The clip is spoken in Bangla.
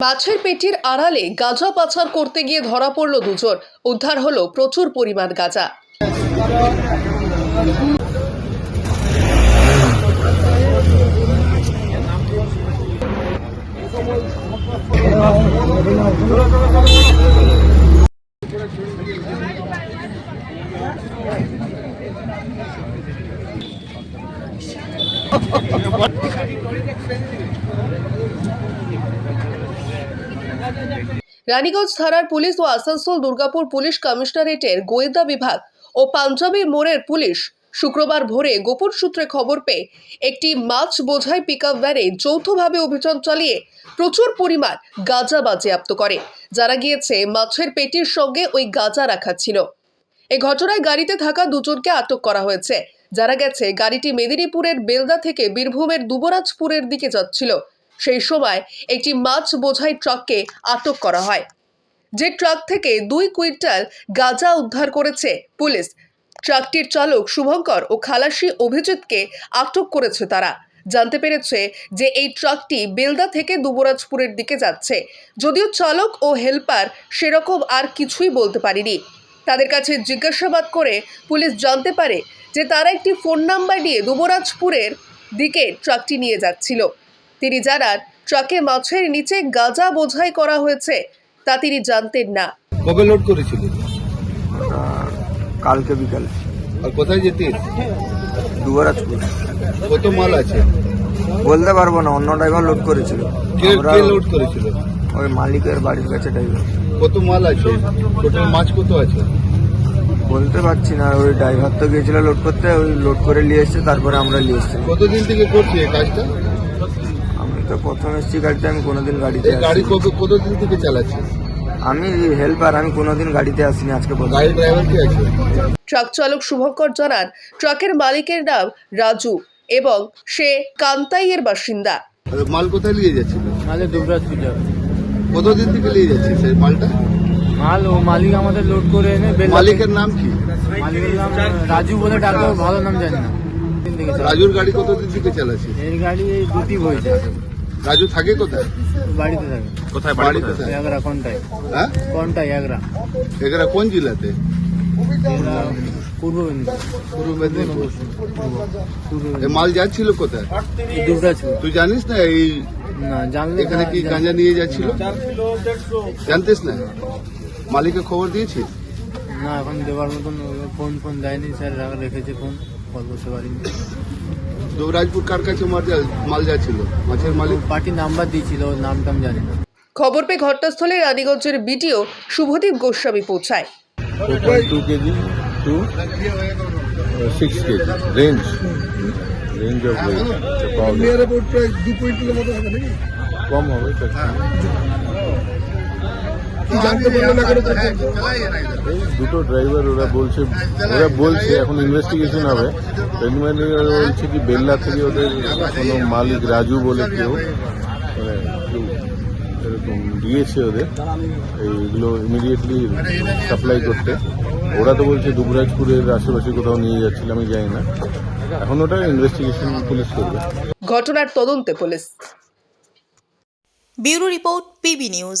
মাছের পেটির আড়ালে গাঁজা পাচার করতে গিয়ে ধরা পড়ল দুজন। উদ্ধার হলো প্রচুর পরিমাণ গাঁজা। রানীগঞ্জ থানার পুলিশ ও আসানসোল দুর্গাপুর পুলিশ কমিশনারেটের গোয়েন্দা বিভাগ ও পাঞ্জাবি মোড়ের পুলিশ শুক্রবার ভোরে গোপন সূত্রে খবর পেয়ে একটি মাছ বোঝাই পিকআপ ভ্যানে যৌথভাবে অভিযান চালিয়ে প্রচুর পরিমাণ গাঁজা বাজেয়াপ্ত করে। যারা গিয়েছে, মাছের পেটির সঙ্গে ওই গাঁজা রাখা ছিল। এই ঘটনায় গাড়িতে থাকা দুজনকে আটক করা হয়েছে। যারা গেছে, গাড়িটি মেদিনীপুরের বেলদা থেকে বীরভূমের দুবরাজপুরের দিকে যাচ্ছিল। সেই সময় একটি মাছ বোঝাই ট্রাককে আটক করা হয়। যে ট্রাক থেকে দুই কুইন্টাল গাঁজা উদ্ধার করেছে পুলিশ। ট্রাকটির চালক শুভঙ্কর ও খালাসি অভিজিৎকে আটক করেছে তারা। জানতে পেরেছে যে এই ট্রাকটি বেলদা থেকে দুবরাজপুরের দিকে যাচ্ছে। যদিও চালক ও হেল্পার সেরকম আর কিছুই বলতে পারেনি। তাদের কাছে জিজ্ঞাসাবাদ করে পুলিশ জানতে পারে যে তারা একটি ফোন নাম্বার নিয়ে দুবরাজপুরের দিকে ট্রাকটি নিয়ে যাচ্ছিল। তিনি জানান ট্রাকে মাছের নিচে গাঁজা বোঝাই করা হয়েছে তা তিনি জানতেন না। কবে লোড করেছিল কালকে বিকালে। আর কোথায় যেতে? দুবারাজপুর কত মাল আছে? বলতে পারব না অন্য ড্রাইভার লোড করেছিল। কে আমরা কে লোড করেছিল? ওই মালিকের বাড়ির কাছে ড্রাইভার। কত মাল আছে? টোটাল মাছ কত আছে? বলতে পারছি না ওই ড্রাইভার তো গিয়েছিল লোড করতে ওই লোড করে নিয়ে এসছে তারপরে আমরা নিয়ে এসছি কতদিন থেকে করছে এই কাজটা? তো প্রথম এসেছি গাড়িতে আমি কোনোদিন গাড়িতে গাড়ি আসিনি। কবে কতদিন থেকে চালাচ্ছে আমি হেল্পার আমি কোনোদিন গাড়িতে আসিনি আজকে প্রথম গাড়ি ড্রাইভার কে আছে? ট্রাক চালক শুভঙ্কর জানান ট্রাকের মালিকের নাম রাজু এবং সে কান্তাইয়ের বাসিন্দা। আর মাল কোথায় নিয়ে যাচ্ছিল? নাহলে দুবরাজপুর যাবে কতদিন থেকে নিয়ে যাচ্ছে সেই মালটা? মাল ও মালিক আমাদের লোড করে এনে বেল মালিকের নাম কি? মালিকের নাম রাজু বলে ডাকলে ভালো নাম জানি না। তিন থেকে চার। রাজুর গাড়ি কতদিন থেকে চালাচ্ছে? এর গাড়ি এই দুটি বইছে রাজু থাকে কোথায়? বাড়িতে থাকে। কোথায় বাড়ি কোথায় এগরা কোনটায়? হ্যাঁ? কোনটায় এগরা এখানে কোন জেলাতে? পূর্ব মেদিনীপুর। পূর্ব মেদিনীপুর। মাল যাচ্ছিল কোথায়? দুবরাজপুর তুই জানিস না এই না জানলে এখানে কি গাঁজা নিয়ে যাচ্ছিল? জানতিস না? মালিককে খবর দিয়েছিস? না এখন দেওয়ার মতন ফোন ফোন দেয়নি। স্যার রাখা রেখেছে ফোন। কল করতে পারিনি দুবরাজপুর কার কাছে মাল যা- মাল যাচ্ছিল? মাছের মালিক? পার্টি নাম্বার দিয়েছিল নাম টাম জানি না। খবর পেয়ে ঘটনাস্থলে রানীগঞ্জের বিডিও শুভদীপ গোস্বামী পৌঁছায়। 2.2 kg to 6 kg range range of weight the powder কম হবে দুটো ড্রাইভার ওরা বলছে ওরা বলছে এখন ইনভেস্টিগেশন হবে। বলছে কি বেল্লা থেকে ওদের কোনো মালিক রাজু বলে কেউ মানে কেউ এরকম দিয়েছে ওদের। এইগুলো ইমিডিয়েটলি সাপ্লাই করতে। ওরা তো বলছে দুবরাজপুরের আশেপাশে কোথাও নিয়ে যাচ্ছিল আমি জানি না। এখন ওটা ইনভেস্টিগেশন পুলিশ করবে। ঘটনার তদন্তে police. Bureau report PB news.